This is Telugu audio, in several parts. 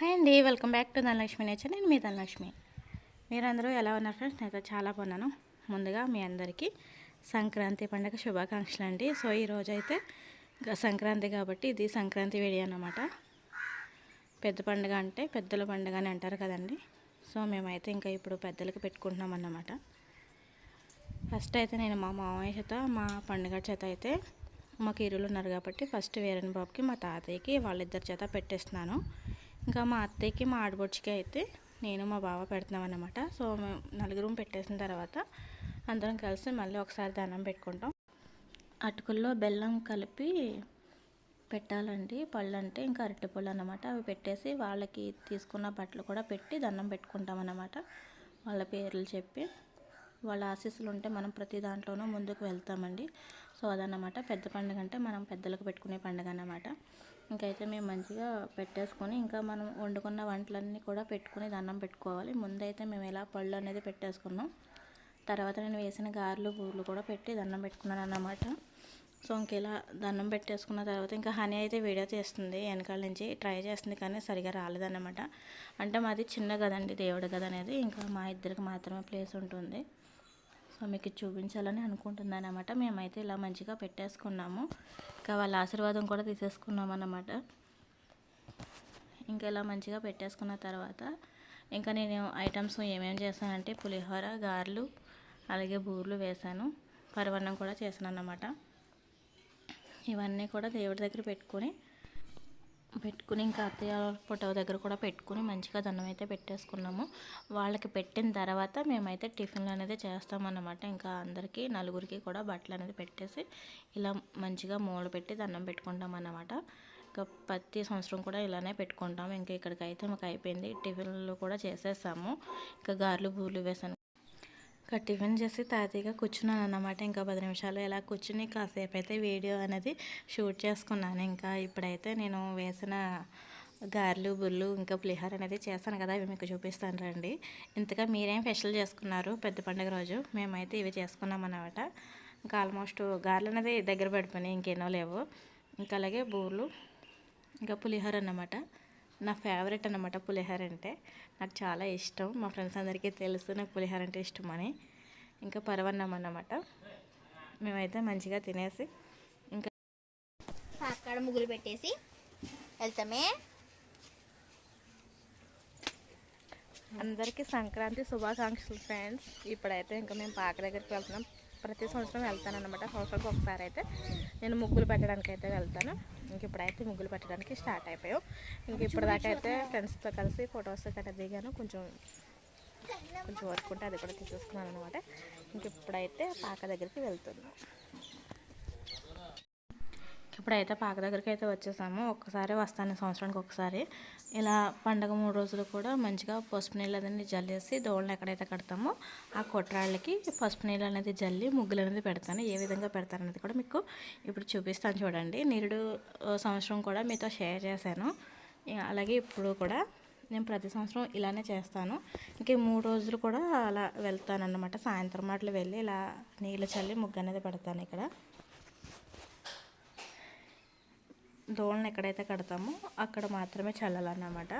హాయ్ అండి welcome back to Dhanalakshmi nature. నేను మీ ధనలక్ష్మి. మీరందరూ ఎలా ఉన్నారు ఫ్రెండ్స్? నేనైతే చాలా బాగున్నాను. ముందుగా మీ అందరికీ సంక్రాంతి పండుగ శుభాకాంక్షలు అండి. సో ఈరోజు అయితే సంక్రాంతి కాబట్టి ఇది సంక్రాంతి వేడి అన్నమాట. పెద్ద పండుగ అంటే పెద్దల పండుగ అని అంటారు కదండి. సో మేమైతే ఇంకా ఇప్పుడు పెద్దలకు పెట్టుకుంటున్నాం అన్నమాట. ఫస్ట్ అయితే నేను మా మామయ్య చేత మా పండుగ చేత అయితే మాకు ఇరువులు ఉన్నారు కాబట్టి ఫస్ట్ వేరన్ బాబుకి మా తాతయ్యకి వాళ్ళిద్దరి చేత పెట్టేస్తున్నాను. ఇంకా మా అత్తయ్యకి మా ఆడబొచ్చికి అయితే నేను మా బావ పెడుతున్నాం అనమాట సో మేము నలుగురం పెట్టేసిన తర్వాత అందరం కలిసి మళ్ళీ ఒకసారి దండం పెట్టుకుంటాం. అటుకుల్లో బెల్లం కలిపి పెట్టాలండి. పళ్ళు అంటే ఇంకా అరటిపళ్ళు అన్నమాట అవి పెట్టేసి వాళ్ళకి తీసుకున్న బట్టలు కూడా పెట్టి దండం పెట్టుకుంటాం అనమాట వాళ్ళ పేర్లు చెప్పి. వాళ్ళ ఆశీస్సులు ఉంటే మనం ప్రతి దాంట్లోనూ ముందుకు వెళ్తామండి. సో అదన్నమాట. పెద్ద పండుగ అంటే మనం పెద్దలకు పెట్టుకునే పండుగ అన్నమాట ఇంకైతే మేము మంచిగా పెట్టేసుకొని ఇంకా మనం వండుకున్న వంటలన్నీ కూడా పెట్టుకుని దండం పెట్టుకోవాలి. ముందైతే మేము ఎలా పళ్ళు అనేది పెట్టేసుకున్నాం. తర్వాత నేను వేసిన గారెలు పూలు కూడా పెట్టి దండం పెట్టుకున్నాను అన్నమాట. సో ఇంకెలా దండం పెట్టేసుకున్న తర్వాత ఇంకా హనీ అయితే వీడియో చేస్తుంది. వెనకాల నుంచి ట్రై చేస్తుంది కానీ సరిగా రాలేదన్నమాట. అంటే మాది చిన్న కదండి దేవుడి గది అనేది. ఇంకా మా ఇద్దరికి మాత్రమే ప్లేస్ ఉంటుంది. మీకు చూపించాలని అనుకుంటున్నాను అనమాట మేమైతే ఇలా మంచిగా పెట్టేసుకున్నాము. ఇంకా వాళ్ళ ఆశీర్వాదం కూడా తీసేసుకున్నాం అన్నమాట. ఇంకా ఇలా మంచిగా పెట్టేసుకున్న తర్వాత ఇంకా నేను ఐటమ్స్ ఏమేమి చేశానంటే పులిహోర గారెలు అలాగే బూర్లు వేశాను. పరవన్నం కూడా చేశాను అన్నమాట ఇవన్నీ కూడా దేవుడి దగ్గర పెట్టుకొని పెట్టుకుని ఇంకా అత్తయ్య ఫోటో దగ్గర కూడా పెట్టుకుని మంచిగా దండం అయితే పెట్టేసుకున్నాము. వాళ్ళకి పెట్టిన తర్వాత మేమైతే టిఫిన్లు అనేది చేస్తామన్నమాట. ఇంకా అందరికీ నలుగురికి కూడా బట్టలు అనేది పెట్టేసి ఇలా మంచిగా మూల పెట్టి దండం పెట్టుకుంటాం అన్నమాట ఇంకా ప్రతి సంవత్సరం కూడా ఇలానే పెట్టుకుంటాం ఇంకా ఇక్కడికైతే మాకు అయిపోయింది. టిఫిన్లు కూడా చేసేసాము. ఇంకా గారెలు బూర్లు వేసాను. ఇంకా టిఫిన్ చేసి తాతయ్యగా కూర్చున్నాను అన్నమాట ఇంకా పది నిమిషాలు ఇలా కూర్చుని కాసేపు అయితే వీడియో అనేది షూట్ చేసుకున్నాను. ఇంకా ఇప్పుడైతే నేను వేసిన గారెలు బుర్లు ఇంకా పులిహార అనేది చేస్తాను కదా ఇవి మీకు చూపిస్తాను రండి. ఇంతగా మీరేం స్పెషల్ చేసుకున్నారు పెద్ద పండుగ రోజు? మేమైతే ఇవి చేసుకున్నాం అన్నమాట. ఇంకా ఆల్మోస్ట్ గారెలు అనేది దగ్గర పడిపోయినాయి ఇంకేనో లేవు. ఇంకా అలాగే బూర్లు ఇంకా పులిహోర అన్నమాట. నా ఫేవరెట్ అన్నమాట పులిహోర అంటే. నాకు చాలా ఇష్టం. మా ఫ్రెండ్స్ అందరికీ తెలుసు నాకు పులిహోర అంటే ఇష్టం అని ఇంకా పరవన్నం అన్నమాట. మేమైతే మంచిగా తినేసి ఇంకా అక్కడ ముగ్గులు పెట్టేసి వెళ్తామే. అందరికీ సంక్రాంతి శుభాకాంక్షలు ఫ్రెండ్స్ ఇప్పుడైతే ఇంకా మేము పాక దగ్గరికి వెళ్తున్నాం. ప్రతి సంవత్సరం వెళ్తాను అనమాట సంవత్సరానికి ఒకసారి అయితే నేను ముగ్గులు పెట్టడానికి అయితే వెళ్తాను. ఇంక ఇప్పుడైతే ముగ్గులు పెట్టడానికి స్టార్ట్ అయిపోయాం. ఇంక ఇప్పుడు దాకా అయితే ఫ్రెండ్స్తో కలిసి ఫొటోస్ గట్రా దిగాను. కొంచెం కొంచెం వర్క్ ఉంటే అది కూడా తీసేసుకున్నాను అనమాట ఇంక ఇప్పుడైతే పాక దగ్గరికి వెళ్తున్నాం. ఇప్పుడైతే పాక దగ్గరికి అయితే వచ్చేసాము. ఒక్కసారి వస్తాను సంవత్సరానికి ఒకసారి. ఇలా పండగ మూడు రోజులు కూడా మంచిగా పసుపు నీళ్ళు అనేది జల్లేసి దోళ్ళని ఎక్కడైతే కడతామో ఆ కొట్రాళ్ళకి పసుపు నీళ్ళు అనేది జల్లి ముగ్గులు అనేది పెడతాను. ఏ విధంగా పెడతాను అనేది కూడా మీకు ఇప్పుడు చూపిస్తాను చూడండి. నిరుడు సంవత్సరం కూడా మీతో షేర్ చేశాను. అలాగే ఇప్పుడు కూడా నేను ప్రతి సంవత్సరం ఇలానే చేస్తాను. ఇంక మూడు రోజులు కూడా అలా వెళ్తాను అన్నమాట సాయంత్రం మాటలు వెళ్ళి ఇలా నీళ్ళు చల్లి ముగ్గు అనేది పెడతాను ఇక్కడ. దోళ్ళని ఎక్కడైతే కడతామో అక్కడ మాత్రమే చల్లాలన్నమాట.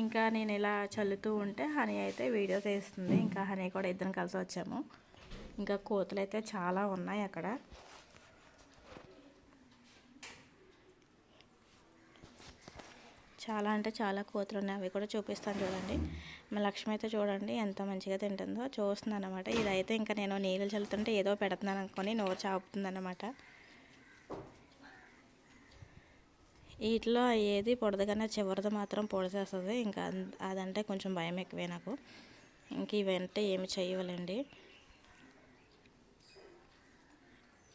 ఇంకా నేను ఇలా చల్లుతూ ఉంటే హనీ అయితే వీడియో తీస్తుంది. ఇంకా హనీ కూడా ఇద్దరం కలిసి వచ్చాము. ఇంకా కోతులు అయితే చాలా ఉన్నాయి అక్కడ. చాలా అంటే చాలా కోతులు ఉన్నాయి. అవి కూడా చూపిస్తాను చూడండి. మా లక్ష్మి అయితే చూడండి ఎంత మంచిగా తింటుందో చూస్తుంది అనమాట ఇదైతే ఇంకా నేను నీళ్ళు చల్లుతుంటే ఏదో పెడుతున్నాను అనుకొని నోరు చాపుతుంది అనమాట వీటిలో ఏది పొడదగానే చివరిది మాత్రం పొడిసేస్తుంది ఇంకా అదంటే కొంచెం భయం ఎక్కువే నాకు. ఇంక ఇవంటే ఏమి చేయవలండి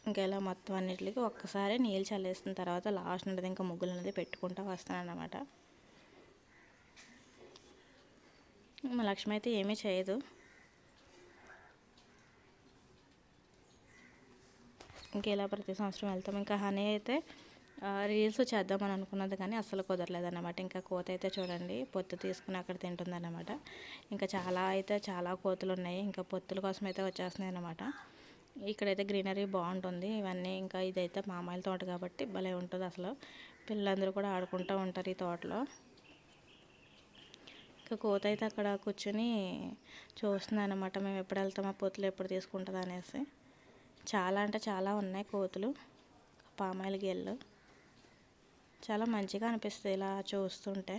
ఇంకా ఇలా మొత్తం అన్నిటికి ఒక్కసారి నీళ్ళు చల్లేసిన తర్వాత లాస్ట్ ఉంటుంది ఇంకా ముగ్గులు అనేది పెట్టుకుంటూ వస్తాను మా లక్ష్మి అయితే ఏమీ చేయదు. ఇంకా ఇలా ప్రతి సంవత్సరం వెళ్తాం. ఇంకా హనీ అయితే రీల్స్ చేద్దామని అనుకున్నది కానీ అసలు కుదరలేదన్నమాట. ఇంకా కోత అయితే చూడండి పొత్తు తీసుకుని అక్కడ తింటుందన్నమాట. ఇంకా చాలా అయితే చాలా కోతులు ఉన్నాయి ఇంకా పొత్తుల కోసం అయితే వచ్చేస్తున్నాయి అన్నమాట. ఇక్కడైతే గ్రీనరీ బాగుంటుంది ఇవన్నీ ఇంకా ఇదైతే మామాయిల తోట కాబట్టి భలే ఉంటుంది అసలు. పిల్లలందరూ కూడా ఆడుకుంటూ ఉంటారు ఈ తోటలో. ఇంకా కోత అయితే అక్కడ కూర్చొని చూస్తుంది అనమాట మేము ఎప్పుడు వెళ్తామా పొత్తులు ఎప్పుడు తీసుకుంటుంది అనేసి చాలా అంటే చాలా ఉన్నాయి కోతులు పామాయిల్ గెళ్ళు చాలా మంచిగా అనిపిస్తుంది ఇలా చూస్తుంటే.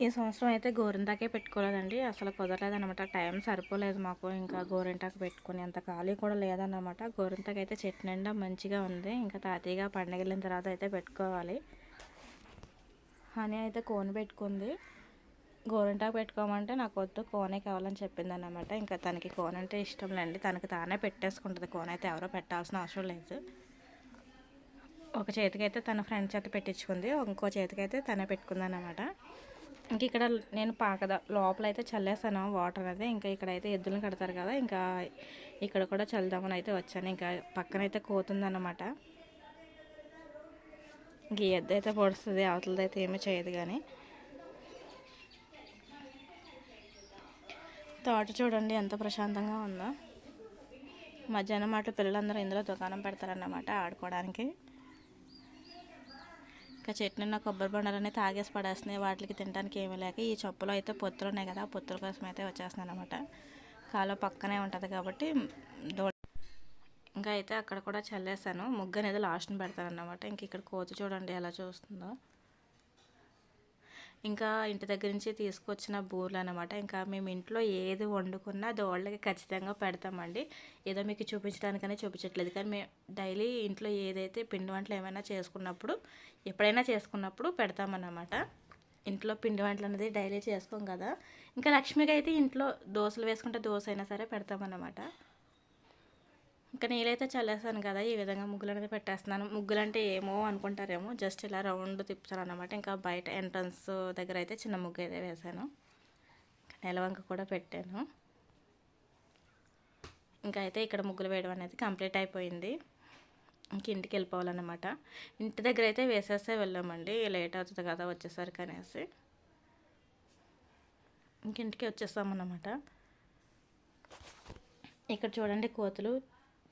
ఈ సంవత్సరం అయితే గోరింటాకే పెట్టుకోలేదండి. అసలు కుదరలేదనమాట టైం సరిపోలేదు మాకు. ఇంకా గోరింటాకు పెట్టుకుని అంత ఖాళీ కూడా లేదన్నమాట. గోరింటాకు అయితే చెట్టు నిండా మంచిగా ఉంది. ఇంకా తాతయ్యగా పండగ వెళ్ళిన తర్వాత అయితే పెట్టుకోవాలి. హనీ అయితే కోన్ పెట్టుకుంది. గోరింటాకు పెట్టుకోమంటే నాకు వద్దు కోనే కావాలని చెప్పిందన్నమాట. ఇంకా తనకి కోన్ అంటే ఇష్టం లేండి. తనకి తానే పెట్టేసుకుంటుంది. కోన్ అయితే ఎవరో పెట్టాల్సిన అవసరం లేదు. ఒక చేతికైతే తన ఫ్రెండ్ చేత పెట్టించుకుంది ఇంకో చేతికైతే తనే పెట్టుకుంది అన్నమాట ఇంక ఇక్కడ నేను పాకద లోపల అయితే చల్లేసాను వాటర్ అనేది ఇంకా ఇక్కడైతే ఎద్దులను కడతారు కదా ఇంకా ఇక్కడ కూడా చల్దామని అయితే వచ్చాను. ఇంకా పక్కనైతే కోతుందన్నమాట. ఇంక ఎద్దు అయితే పొడుస్తుంది అవతలదైతే ఏమీ చేయదు కానీ. తోట చూడండి ఎంత ప్రశాంతంగా ఉందో. మధ్యాహ్నం మాట పిల్లలందరూ ఇందులో దుకాణం పెడతారన్నమాట ఆడుకోవడానికి. ఇంకా చెట్టు నిన్న కొబ్బరి బండాలన్నీ తాగేసి పడేస్తున్నాయి. వాటికి తినడానికి ఏమీ లేక ఈ చొప్పులో అయితే పొత్తులు ఉన్నాయి కదా ఆ పొత్తుల కోసం అయితే వచ్చేస్తున్నాను అనమాట కాలువ పక్కనే ఉంటుంది కాబట్టి దో ఇంకా అయితే అక్కడ కూడా చల్లేసాను ముగ్గు అనేది లాస్ట్ని పెడతాను అనమాట ఇంక ఇక్కడ కోతి చూడండి ఎలా చూస్తుందో. ఇంకా ఇంటి దగ్గర నుంచి తీసుకొచ్చిన బూర్లు అనమాట ఇంకా మేము ఇంట్లో ఏది వండుకున్నా దోళ్ళకి ఖచ్చితంగా పెడతామండి. ఏదో మీకు చూపించడానికనే చూపించట్లేదు. కానీ మేము డైలీ ఇంట్లో ఏదైతే పిండి వంటలు ఏమైనా చేసుకున్నప్పుడు ఎప్పుడైనా చేసుకున్నప్పుడు పెడతామన్నమాట. ఇంట్లో పిండి వంటలు అనేది డైలీ చేసుకోం కదా. ఇంకా లక్ష్మికి అయితే ఇంట్లో దోశలు వేసుకుంటే దోశ అయినా సరే పెడతామన్నమాట. ఇంకా నీళ్ళైతే చల్లేసాను కదా ఈ విధంగా ముగ్గులు అనేది పెట్టేస్తున్నాను. ముగ్గులు అంటే ఏమో అనుకుంటారేమో జస్ట్ ఇలా రౌండ్ తిప్పుతాను అనమాట ఇంకా బయట ఎంట్రన్స్ దగ్గర అయితే చిన్న ముగ్గు అయితే వేసాను నెలవంక కూడా పెట్టాను. ఇంకా అయితే ఇక్కడ ముగ్గులు వేయడం అనేది కంప్లీట్ అయిపోయింది. ఇంక ఇంటికి వెళ్ళిపోవాలన్నమాట. ఇంటి దగ్గర అయితే వేసేస్తే వెళ్ళామండి లేట్ అవుతుంది కదా వచ్చేసరికి అనేసి. ఇంక ఇంటికి వచ్చేస్తామన్నమాట. ఇక్కడ చూడండి కోతులు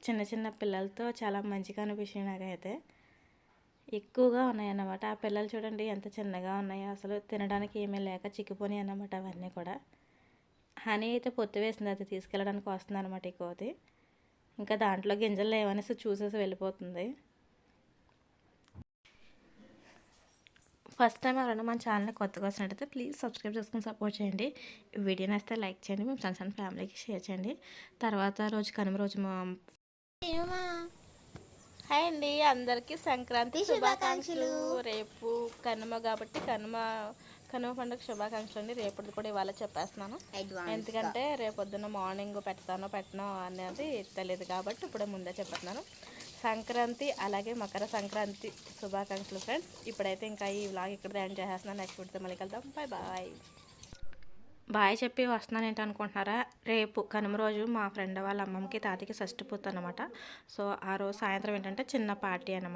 చిన్న చిన్న పిల్లలతో చాలా మంచిగా అనిపించింది నాకైతే. ఎక్కువగా ఉన్నాయన్నమాట. ఆ పిల్లలు చూడండి ఎంత చిన్నగా ఉన్నాయో. అసలు తినడానికి ఏమీ లేక చిక్కిపోయి అన్నమాట అవన్నీ కూడా. హనీ అయితే పొత్తు వేసింది. అది తీసుకెళ్ళడానికి వస్తుంది అనమాట ఈ కోతి. ఇంకా దాంట్లో గింజలు లేవనేసి చూసేసి వెళ్ళిపోతుంది. ఫస్ట్ టైం ఎవరైనా మన ఛానల్ కొత్తగా వచ్చినట్టయితే ప్లీజ్ సబ్స్క్రైబ్ చేసుకుని సపోర్ట్ చేయండి. వీడియో నచ్చితే లైక్ చేయండి. మేము ఫ్రెండ్స్ అండ్ ఫ్యామిలీకి షేర్ చేయండి. తర్వాత రోజు కనుమ రోజు మా హాయ్ అండి అందరికీ సంక్రాంతి శుభాకాంక్షలు. రేపు కనుమ కాబట్టి కనుమ కనుమ పండుగ శుభాకాంక్షలు అండి. రేపటి కూడా ఇవాళ చెప్పేస్తున్నాను. ఎందుకంటే రేపు పొద్దున్న మార్నింగ్ పెడతానో పెట్టనో అనేది తెలియదు కాబట్టి ఇప్పుడే ముందే చెప్తున్నాను సంక్రాంతి అలాగే మకర సంక్రాంతి శుభాకాంక్షలు ఫ్రెండ్స్. ఇప్పుడైతే ఇంకా ఈ వ్లాగ్ ఇక్కడ ఎండ్ చేసేస్తున్నాను. నెక్స్ట్ వీడితో మళ్ళీ కలుద్దాం. బాయ్ బాయ్ బాయ్ చెప్పి వస్తున్నాను ఏంటి అనుకుంటున్నారా రేపు కనుమ రోజు మా ఫ్రెండ్ వాళ్ళ అమ్మమ్మకి తాతకి షష్టి పూర్తి అనమాట సో ఆ రోజు సాయంత్రం ఏంటంటే చిన్న పార్టీ అనమాట